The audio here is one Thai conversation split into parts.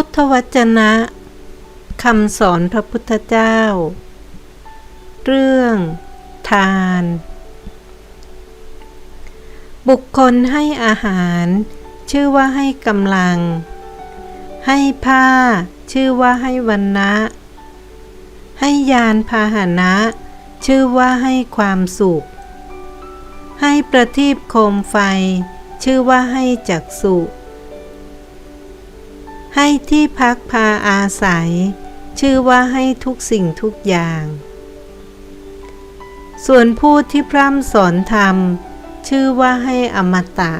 พุทธวจนะคำสอนพระพุทธเจ้า เรื่อง ทาน บุคคลให้อาหาร ชื่อว่าให้กำลัง ให้ผ้า ชื่อว่าให้วันนะให้ยานพาหนะ ชื่อว่าให้ความสุข ให้ประทีปโคมไฟ ชื่อว่าให้จักสุ ให้ที่พักพาอาศัย ชื่อว่าให้ทุกสิ่งทุกอย่าง ส่วนผู้ที่พร่ำสอนธรรม ชื่อว่าให้อมตะ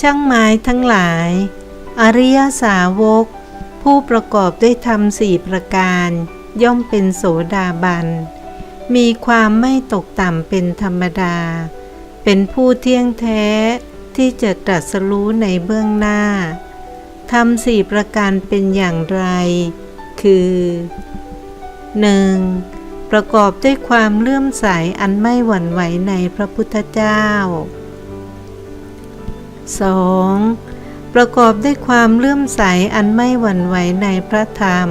ช่างไม้ทั้งหลาย อริยสาวก ผู้ประกอบด้วยธรรมสี่ประการ ย่อมเป็นโสดาบัน มีความไม่ตกต่ำเป็นธรรมดา เป็นผู้เที่ยงแท้ ที่จะตรัสรู้ในเบื้องหน้าทำสี่ประการเป็นอย่างไร คือ 1. ประกอบด้วยความเลื่อมใสอันไม่หวั่นไหวในพระพุทธเจ้า 2. ประกอบด้วยความเลื่อมใสอันไม่หวั่นไหวในพระธรรม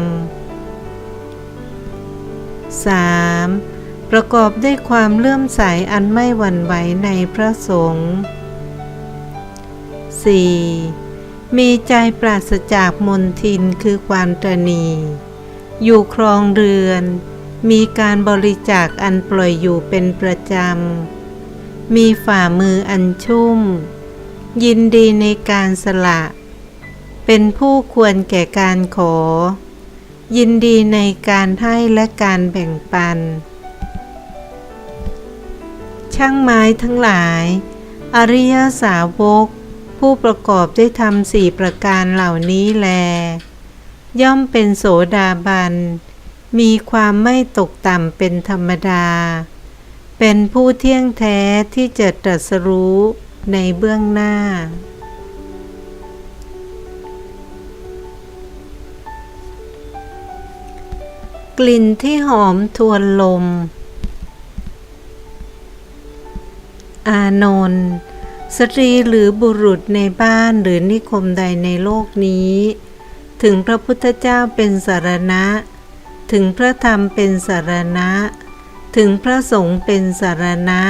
3. ประกอบด้วยความเลื่อมใสอันไม่หวั่นไหวในพระสงฆ์ 4. มีใจปราศจากมนทินคือความตรณีอยู่ครองเรือน มีการบริจาคอันปล่อยอยู่เป็นประจำ มีฝ่ามืออันชุ่ม ยินดีในการสละ เป็นผู้ควรแก่การขอ ยินดีในการให้และการแบ่งปัน ช่างไม้ทั้งหลาย อริยสาวก ผู้ประกอบด้วยธรรมสี่ประการเหล่านี้แล ย่อมเป็นโสดาบัน มีความไม่ตกต่ำเป็นธรรมดา เป็นผู้เที่ยงแท้ที่จะตรัสรู้ในเบื้องหน้า กลิ่นที่หอมทวนลม อานนท์ สตรีหรือบุรุษในบ้านหรือนิคมใดในโลกนี้ ถึงพระพุทธเจ้าเป็นสารณะ ถึงพระธรรมเป็นสารณะ ถึงพระสงฆ์เป็นสารณะ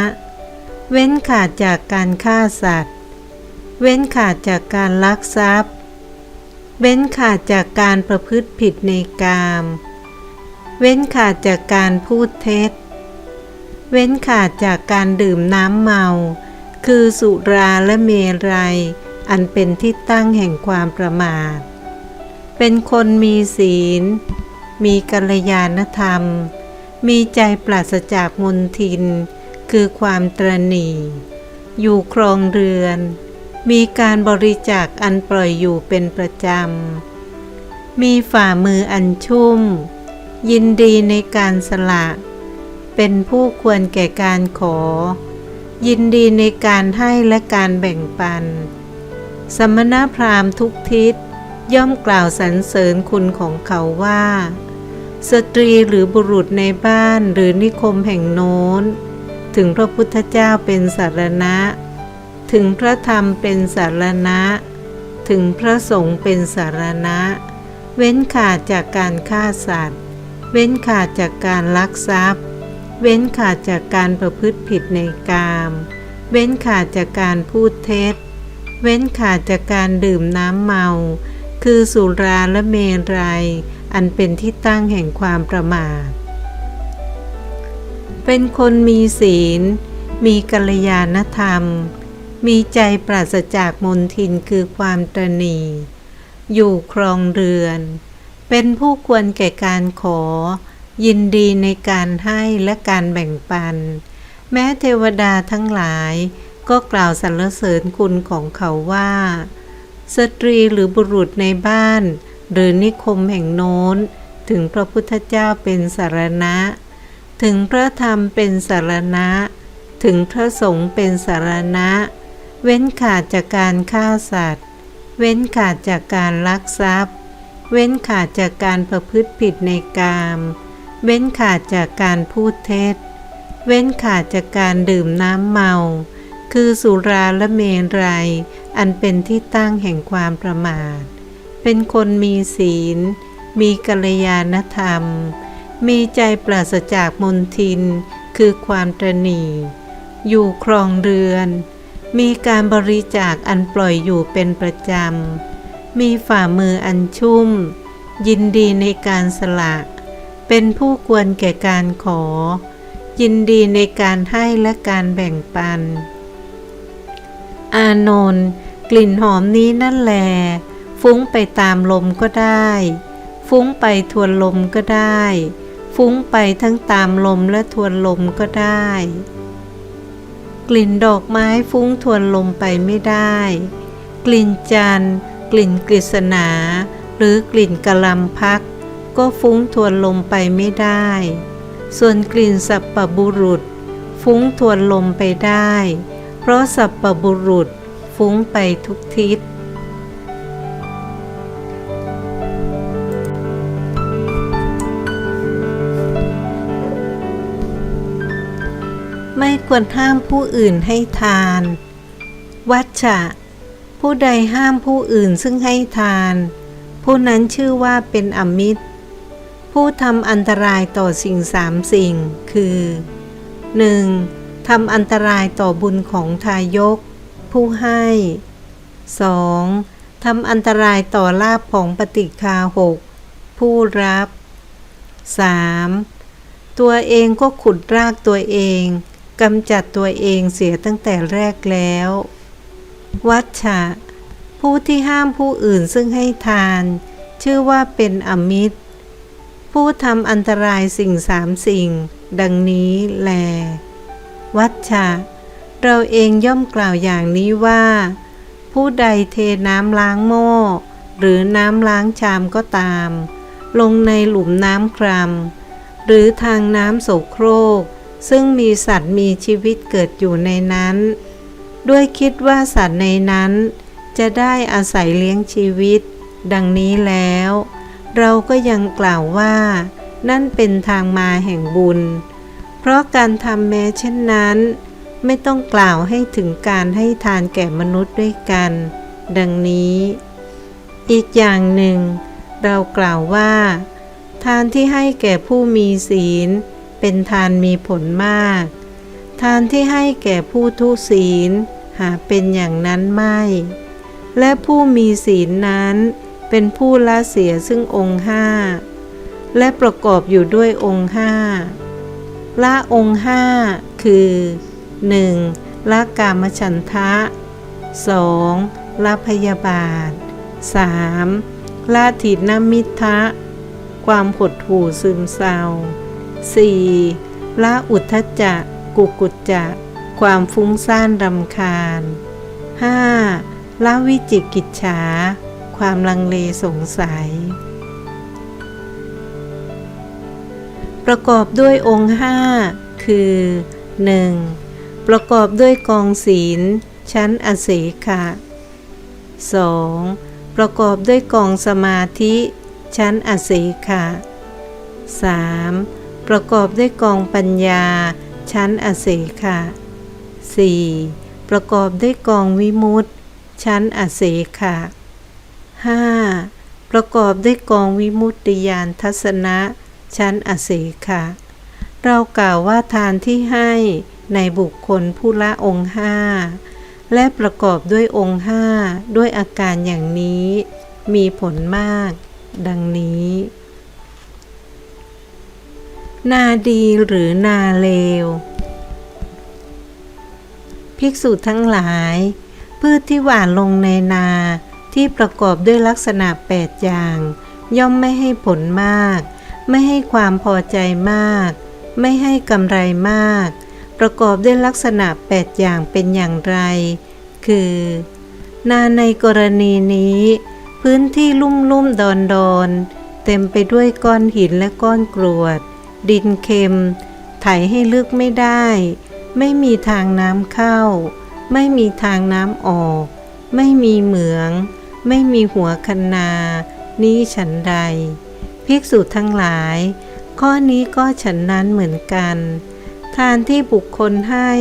เว้นขาดจากการฆ่าสัตว์ เว้นขาดจากการลักทรัพย์ เว้นขาดจากการประพฤติผิดในกาม เว้นขาดจากการพูดเท็จ เว้นขาดจากการดื่มน้ำเมา คือสุราและเมรัย อันเป็นที่ตั้งแห่งความประมาท เป็นคนมีศีล มีกัลยาณธรรม มีใจปราศจากมนทิน คือความตรณีอยู่ครองเรือน มีการบริจาคอันปล่อยอยู่เป็นประจำ มีฝ่ามืออันชุ่ม ยินดีในการสละ เป็นผู้ควรแก่การขอ ยินดีในการให้และการแบ่งปัน สมณพราหมณ์ทุกทิศย่อมกล่าวสรรเสริญคุณของเขาว่า สตรีหรือบุรุษในบ้านหรือนิคมแห่งโน้น ถึงพระพุทธเจ้าเป็นสารณะ ถึงพระธรรมเป็นสารณะ ถึงพระสงฆ์เป็นสารณะ เว้นขาดจากการฆ่าสัตว์ เว้นขาดจากการลักทรัพย์ เว้นขาดจากการประพฤติผิดในกาม เว้นขาดจากการพูดเท็จ เว้นขาดจากการดื่มน้ำเมา คือสุราและเมรัย อันเป็นที่ตั้งแห่งความประมาท เป็นคนมีศีล มีกัลยาณธรรม มีใจปราศจากมนทินคือความตรณี อยู่ครองเรือน เป็นผู้ควรแก่การขอ ยินดีในการให้และการแบ่งปัน แม้เทวดาทั้งหลายก็กล่าวสรรเสริญคุณของเขาว่า สตรีหรือบุรุษในบ้าน หรือนิคมแห่งโน้น ถึงพระพุทธเจ้าเป็นสารณะ ถึงพระธรรมเป็นสารณะ ถึงพระสงฆ์เป็นสารณะ เว้นขาดจากการฆ่าสัตว์ เว้นขาดจากการลักทรัพย์ เว้นขาดจากการประพฤติผิดในกาม เว้นขาดจากการพูดเท็จ เว้นขาดจากการดื่มน้ำเมา คือสุราและเมรัย อันเป็นที่ตั้งแห่งความประมาท เป็นคนมีศีล มีกัลยาณธรรม มีใจปราศจากมนทิน คือความตรณีอยู่ครองเรือน มีการบริจาคอันปล่อยอยู่เป็นประจำ มีฝ่ามืออันชุ่ม ยินดีในการสละ เป็นผู้ควรแก่การขอ ยินดีในการให้และการแบ่งปัน อานนท์กลิ่นหอมนี้นั่นแหลฟุ้งไปตามลมก็ได้ ฟุ้งไปทวนลมก็ได้ ฟุ้งไปทั้งตามลมและทวนลมก็ได้ กลิ่นดอกไม้ฟุ้งทวนลมไปไม่ได้ กลิ่นจันทร์ กลิ่นกฤษณา หรือกลิ่นกะลำพัก ก็ฟุ้งทวนลมไปไม่ได้ ส่วนกลิ่นสัปปบุรุษ ฟุ้งทวนลมไปได้ เพราะสัปปบุรุษฟุ้งไปทุกทิศไม่ควรห้ามผู้อื่นให้ทาน วัชชะ ผู้ใดห้ามผู้อื่นซึ่งให้ทาน ผู้นั้นชื่อว่าเป็นอมิตร ผู้ทำอันตรายต่อสิ่งสามสิ่ง คือ 1. ทำอันตรายต่อบุญของทายก ผู้ให้ 2. ทำอันตรายต่อลาภของปฏิคาหกผู้รับ 3. ตัวเองก็ขุดรากตัวเองกำจัดตัวเองเสียตั้งแต่แรกแล้ว วัชชะ ผู้ที่ห้ามผู้อื่นซึ่งให้ทาน ชื่อว่าเป็นอมิตร ผู้ทำอันตรายสิ่งสามสิ่ง ดังนี้แล วัชชะ เราเองย่อมกล่าวอย่างนี้ว่า ผู้ใดเทน้ำล้างหม้อหรือน้ำล้างชามก็ตาม ลงในหลุมน้ำครามหรือทางน้ำโสโครก ซึ่งมีสัตว์มีชีวิตเกิดอยู่ในนั้น ด้วยคิดว่าสัตว์ในนั้น จะได้อาศัยเลี้ยงชีวิต ดังนี้แล้ว เราก็ยังกล่าวว่า นั่นเป็นทางมาแห่งบุญ เพราะการทำแม้เช่นนั้น ไม่ต้องกล่าวให้ถึงการให้ทานแก่มนุษย์ด้วยกัน ดังนี้ อีกอย่างหนึ่ง เรากล่าวว่า ทานที่ให้แก่ผู้มีศีล เป็นทานมีผลมาก ทานที่ให้แก่ผู้ทุศีล หาเป็นอย่างนั้นไม่ และผู้มีศีลนั้น เป็นผู้ละเสียซึ่งองค์ห้าและประกอบอยู่ด้วยองค์ห้าละองค์ห้าคือ 1. ละกามฉันทะ 2. ละพยาบาท 3. ละถินมิทะ ความหดหู่ซึมเศร้า 4. ละอุทธจักกุกุจจะความฟุ้งซ่านรำคาญ 5. ละวิจิกิจฉา ความลังเลสงสัย ประกอบด้วยองค์ห้าคือ 1. ประกอบด้วยกองศีล ชั้นอเสขะ 2. ประกอบด้วยกองสมาธิ ชั้นอเสขะ 3. ประกอบด้วยกองปัญญา ชั้นอเสขะ 4. ประกอบด้วยกองวิมุตติ ชั้นอเสขะ 5. ประกอบด้วยกองวิมุตติยานทัศนะชั้นอเสขะเรากล่าวว่าทานที่ให้ในบุคคลผู้ละองค์ห้าและประกอบด้วยองค์ห้าด้วยอาการอย่างนี้ มีผลมาก ดังนี้ นาดีหรือนาเลว ภิกษุทั้งหลาย พืชที่หว่านลงในนา ที่ประกอบด้วยลักษณะแปดอย่าง ย่อมไม่ให้ผลมาก ไม่ให้ความพอใจมาก ไม่ให้กำไรมาก ประกอบด้วยลักษณะแปดอย่างเป็นอย่างไร คือ นาในกรณีนี้ พื้นที่ลุ่มลุ่มดอนดอนเต็มไปด้วยก้อนหินและก้อนกรวด ดินเค็ม ไถให้ลึกไม่ได้ ไม่มีทางน้ำเข้า ไม่มีทางน้ำออก ไม่มีเหมือง ไม่มีหัวคันนา นี้ฉันใด ภิกษุทั้งหลาย ข้อนี้ก็ฉันนั้นเหมือนกัน ทานที่บุคคลให้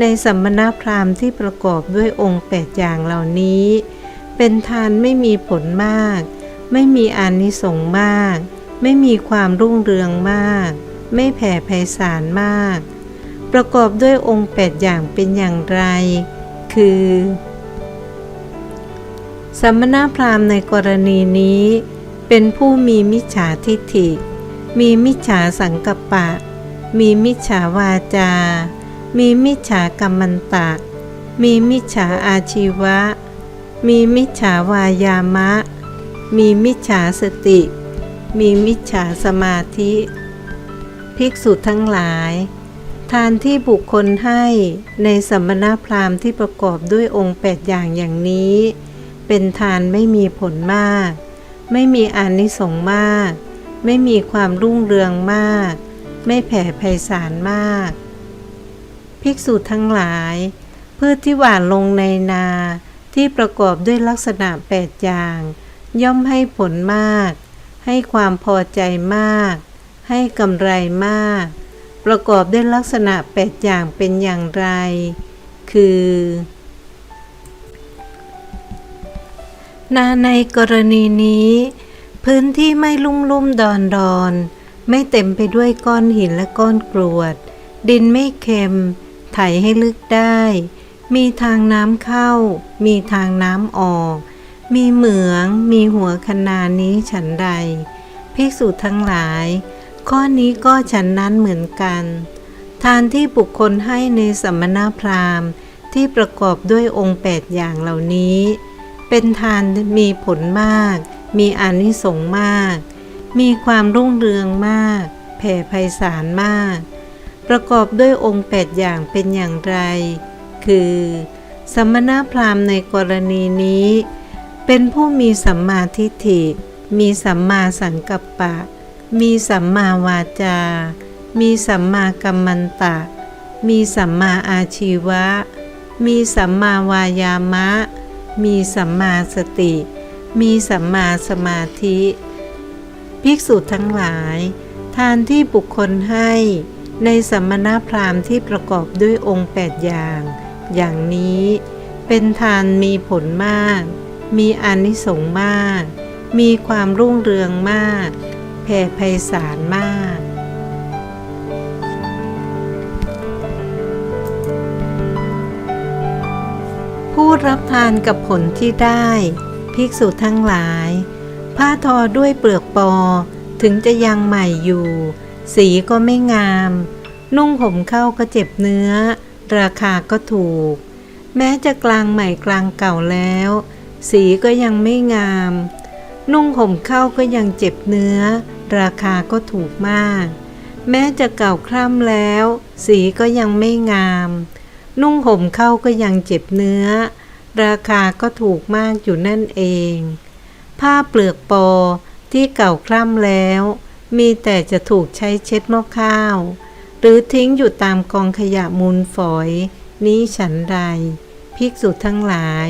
ในสัมมนาพราหมณ์ที่ประกอบด้วยองค์แปดอย่างเหล่านี้ เป็นทานไม่มีผลมาก ไม่มีอานิสงส์มาก ไม่มีความรุ่งเรืองมาก ไม่แผ่ไพศาลมาก ประกอบด้วยองค์แปดอย่างเป็นอย่างไร คือ สัมมนาพราหมณ์ในกรณีนี้ เป็นผู้มีมิจฉาทิฏฐิ มีมิจฉาสังกปปะ มีมิจฉาวาจา มีมิจฉากรรมันตะ มีมิจฉาอาชีวะ มีมิจฉาวายามะ มีมิจฉาสติ มีมิจฉาสมาธิ ภิกษุทั้งหลาย ทานที่บุคคลให้ในสัมมนาพราหมณ์ที่ประกอบด้วยองค์แปดอย่างอย่างนี้ เป็นทานไม่มีผลมาก ไม่มีอานิสงส์มาก ไม่มีความรุ่งเรืองมาก ไม่แผ่ไพศาลมาก ภิกษุทั้งหลาย พืชที่หว่านลงในนาที่ประกอบด้วยลักษณะแปดอย่าง ย่อมให้ผลมาก ให้ความพอใจมาก ให้กำไรมาก ประกอบด้วยลักษณะแปดอย่างเป็นอย่างไร คือ นาในกรณีนี้ พื้นที่ไม่ลุ่มลุ่มดอนดอนไม่เต็มไปด้วยก้อนหินและก้อนกรวด ดินไม่เค็ม ไถให้ลึกได้ มีทางน้ำเข้า มีทางน้ำออก มีเหมือง มีหัวคนานี้ฉันใด ภิกษุทั้งหลาย ข้อนี้ก็ฉันนั้นเหมือนกัน ทานที่บุคคลให้ในสัมมนาพราหมณ์ที่ประกอบด้วยองค์แปดอย่างเหล่านี้ เป็นทานมีผลมาก มีอานิสงส์มาก มีความรุ่งเรืองมาก แผ่ไพศาลมาก ประกอบด้วยองค์แปดอย่างเป็นอย่างไร คือ สมมนาพราหมณ์ในกรณีนี้ เป็นผู้มีสัมมาทิฏฐิ มีสัมมาสังกัปปะ มีสัมมาวาจา มีสัมมากัมมันตะ มีสัมมาอาชีวะ มีสัมมาวายามะ มีสัมมาสติ มีสัมมาสมาธิ ภิกษุทั้งหลาย ทานที่บุคคลให้ในสัมมนาพราหมณ์ที่ประกอบด้วยองค์แปดอย่าง อย่างนี้ เป็นทานมีผลมาก มีอานิสงส์มาก มีความรุ่งเรืองมาก แผ่ไพศาลมาก รับทานกับผลที่ได้ ภิกษุทั้งหลาย ผ้าทอด้วยเปลือกปอ ถึงจะยังใหม่อยู่ สีก็ไม่งาม นุ่งห่มเข้าก็เจ็บเนื้อ ราคาก็ถูก แม้จะกลางใหม่กลางเก่าแล้ว สีก็ยังไม่งาม นุ่งห่มเข้าก็ยังเจ็บเนื้อ ราคาก็ถูกมาก แม้จะเก่าคร่ำแล้ว สีก็ยังไม่งามนุ่งห่มเข้าก็ยังเจ็บเนื้อ ราคาก็ถูกมากอยู่นั่นเอง ผ้าเปลือกปอที่เก่าคร่ำแล้ว มีแต่จะถูกใช้เช็ดหม้อข้าว หรือทิ้งอยู่ตามกองขยะมูลฝอย นี้ฉันใด ภิกษุทั้งหลาย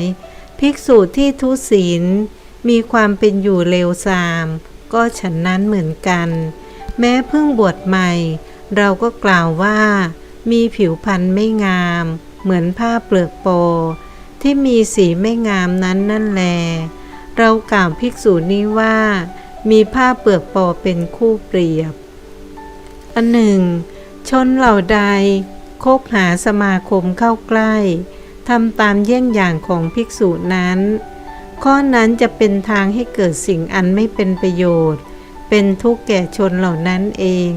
ภิกษุที่ทุศีลมีความเป็นอยู่เลวทราม ก็ฉันนั้นเหมือนกัน แม้เพิ่งบวชใหม่ เราก็กล่าวว่า มีผิวพรรณไม่งาม เหมือนผ้าเปลือกโป ที่มีสีไม่งามนั้นนั่นแล เรากล่าวภิกษุนี้ว่า มีผ้าเปลือกโปเป็นคู่เปรียบ อันหนึ่ง ชนเหล่าใด คบหาสมาคมเข้าใกล้ทำตามเยี่ยงอย่างของภิกษุนั้น ข้อนั้นจะเป็นทางให้เกิดสิ่งอันไม่เป็นประโยชน์ เป็นทุกข์แก่ชนเหล่านั้นเอง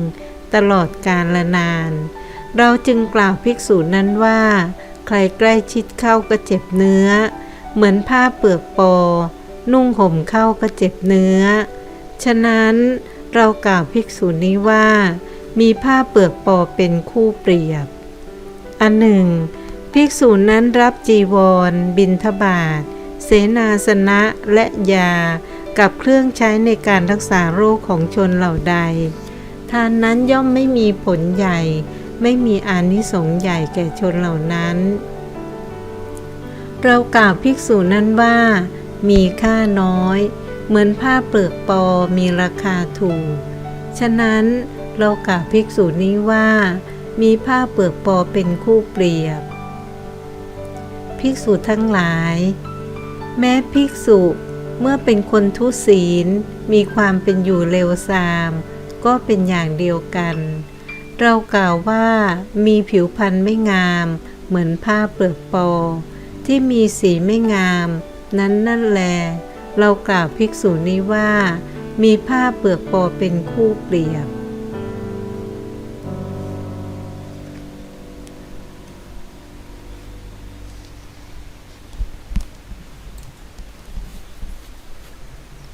ตลอดกาลละนาน เราจึงกล่าวภิกษุนั้นว่า ใครใกล้ชิดเข้าก็เจ็บเนื้อ เหมือนผ้าเปลือกปอ นุ่งห่มเข้าก็เจ็บเนื้อ ฉะนั้นเรากล่าวภิกษุนี้ว่า มีผ้าเปลือกปอเป็นคู่เปรียบ อันหนึ่ง ภิกษุนั้นรับจีวร บินทบาทเสนาสนะและยากับเครื่องใช้ในการรักษาโรคของชนเหล่าใด ทานนั้นย่อมไม่มีผลใหญ่ ไม่มีอานิสงส์ใหญ่แก่ชนเหล่านั้น เรากล่าวภิกษุนั้นว่า มีค่าน้อย เหมือนผ้าเปลือกปอมีราคาถูก ฉะนั้นเรากล่าวภิกษุนี้ว่า มีผ้าเปลือกปอเป็นคู่เปรียบ ภิกษุทั้งหลาย แม้ภิกษุเมื่อเป็นคนทุศีลมีความเป็นอยู่เลวทราม ก็เป็นอย่างเดียวกัน เรากล่าวว่ามีผิวพรรณไม่งาม เหมือนผ้าเปลือกปอ ที่มีสีไม่งาม นั้นนั่นแล เรากล่าวภิกษุนี้ว่า มีผ้าเปลือกปอเป็นคู่เปรียบ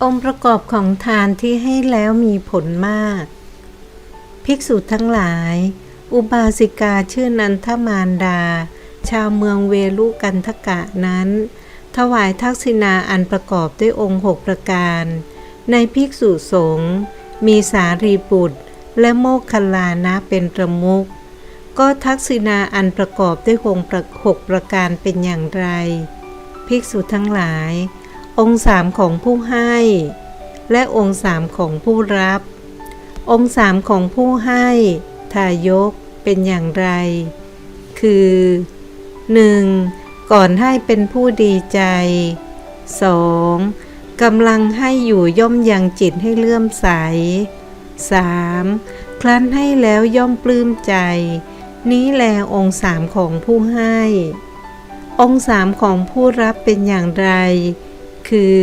องค์ประกอบของทานที่ให้แล้วมีผลมาก ภิกษุทั้งหลาย อุบาสิกาชื่อนันทมารดา ชาวเมืองเวลุกันทกะนั้น ถวายทักษิณาอันประกอบด้วยองค์หกประการ ในภิกษุสงฆ์มีสารีบุตร และโมคคัลลานะเป็นประมุขก็ทักษิณาอันประกอบด้วยหงประหกประการเป็นอย่างไร ภิกษุทั้งหลาย องค์สามของผู้ให้ และองค์สามของผู้รับ องค์สามของผู้ให้ทายกเป็นอย่างไร คือ 1. ก่อนให้เป็นผู้ดีใจ 2. กำลังให้อยู่ย่อมยังจิตให้เลื่อมใส 3. ครั้นให้แล้วย่อมปลื้มใจ นี้แลองค์สามของผู้ให้ องค์สามของผู้รับเป็นอย่างไร คือ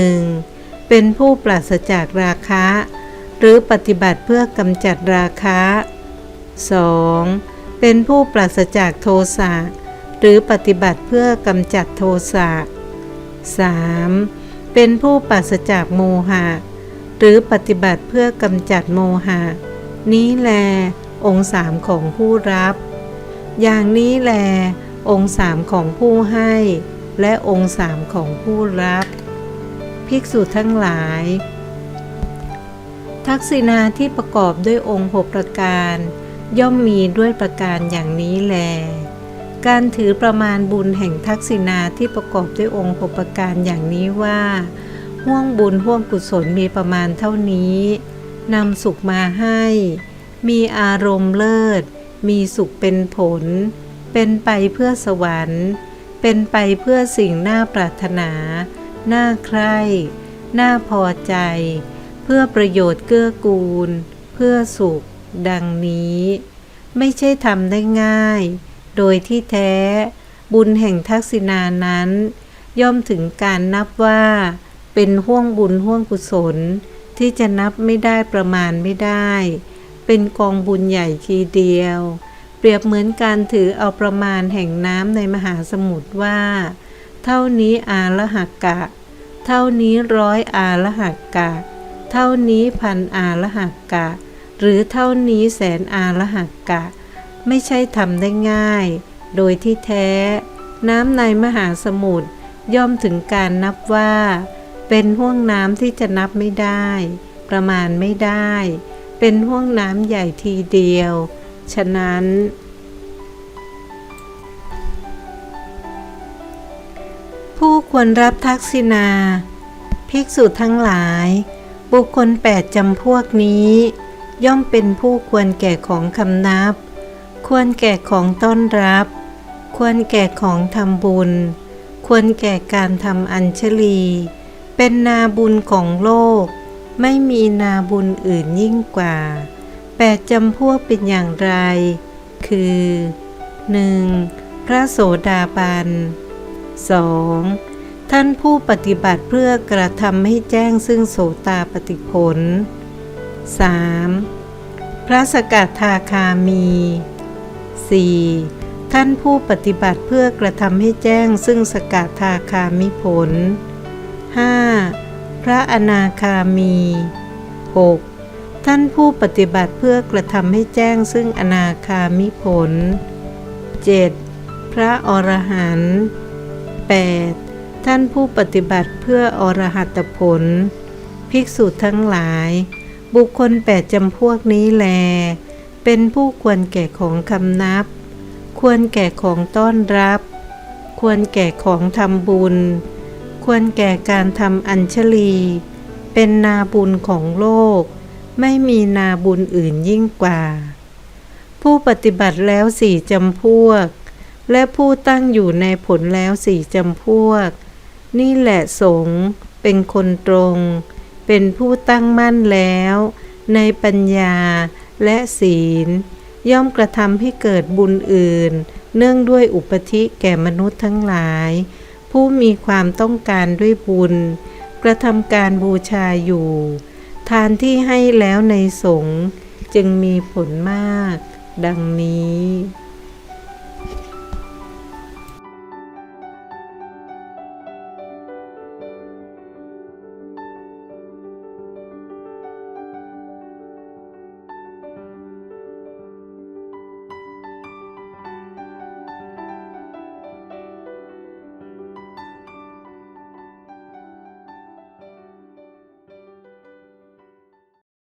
1. เป็นผู้ปราศจากราคะ หรือปฏิบัติเพื่อกำจัดราคะ 2. เป็นผู้ปราศจากโทสะหรือปฏิบัติเพื่อกำจัดโทสะ 3. เป็นผู้ปราศจากโมหะ หรือปฏิบัติเพื่อกำจัดโมหะ นี้แล องค์สามของผู้รับ อย่างนี้แล องค์สามของผู้ให้ และองค์สามของผู้รับ ภิกษุทั้งหลาย ทักษิณาที่ประกอบด้วยองค์หกประการ ย่อมมีด้วยประการอย่างนี้แล การถือประมาณบุญแห่งทักษิณาที่ประกอบด้วยองค์หกประการอย่างนี้ว่า ห่วงบุญห่วงกุศลมีประมาณเท่านี้นำสุขมาให้ มีอารมณ์เลิศ มีสุขเป็นผล เป็นไปเพื่อสวรรค์ เป็นไปเพื่อสิ่งน่าปรารถนา น่าใคร่ น่าพอใจ เพื่อประโยชน์เกื้อกูล เพื่อสุข ดังนี้ ไม่ใช่ทำได้ง่าย โดยที่แท้บุญแห่งทักษิณานั้น ย่อมถึงการนับว่า เป็นห่วงบุญห่วงกุศล ที่จะนับไม่ได้ประมาณไม่ได้ เป็นกองบุญใหญ่ทีเดียว เปรียบเหมือนการถือเอาประมาณแห่งน้ำในมหาสมุทรว่า เท่านี้อาละหักกะ เท่านี้ร้อยอาละหักกะ เท่านี้พันอาละหักกะ หรือเท่านี้แสนอาละหักกะ ไม่ใช่ทำได้ง่าย โดยที่แท้ น้ำในมหาสมุทรย่อมถึงการนับว่า เป็นห่วงน้ำที่จะนับไม่ได้ ประมาณไม่ได้ เป็นห่วงน้ำใหญ่ทีเดียว ฉะนั้นผู้ควรรับทักษิณา ภิกษุทั้งหลาย บุคคลแปดจำพวกนี้ ย่อมเป็นผู้ควรแก่ของคำนับ ควรแก่ของต้อนรับ ควรแก่ของทำบุญ ควรแก่การทำอัญชลี เป็นนาบุญของโลก ไม่มีนาบุญอื่นยิ่งกว่าแปดจำพวกเป็นอย่างไร คือ 1. พระโสดาบัน 2. ท่านผู้ปฏิบัติเพื่อกระทำให้แจ้งซึ่งโสตาปฏิผล 3. พระสกัดทาคามี 4. ท่านผู้ปฏิบัติเพื่อกระทำให้แจ้งซึ่งสกัดทาคามิผล 5. พระอนาคามี 6. ท่านผู้ปฏิบัติเพื่อกระทำให้แจ้งซึ่งอนาคามิผล 7. พระอรหันต์ 8. ท่านผู้ปฏิบัติเพื่ออรหัตผล ภิกษุทั้งหลาย บุคคลแปดจำพวกนี้แล เป็นผู้ควรแก่ของคำนับ ควรแก่ของต้อนรับ ควรแก่ของทำบุญ ควรแก่การทำอัญชลี เป็นนาบุญของโลก ไม่มีนาบุญอื่นยิ่งกว่า ผู้ปฏิบัติแล้วสี่จำพวกและผู้ตั้งอยู่ในผลแล้วสี่จำพวก นี่แหละสงเป็นคนตรง เป็นผู้ตั้งมั่นแล้ว ในปัญญาและศีล ย่อมกระทำให้เกิดบุญอื่น เนื่องด้วยอุปธิแก่มนุษย์ทั้งหลาย ผู้มีความต้องการด้วยบุญ กระทำการบูชาอยู่ ทานที่ให้แล้วในสงฆ์จึงมีผลมาก ดังนี้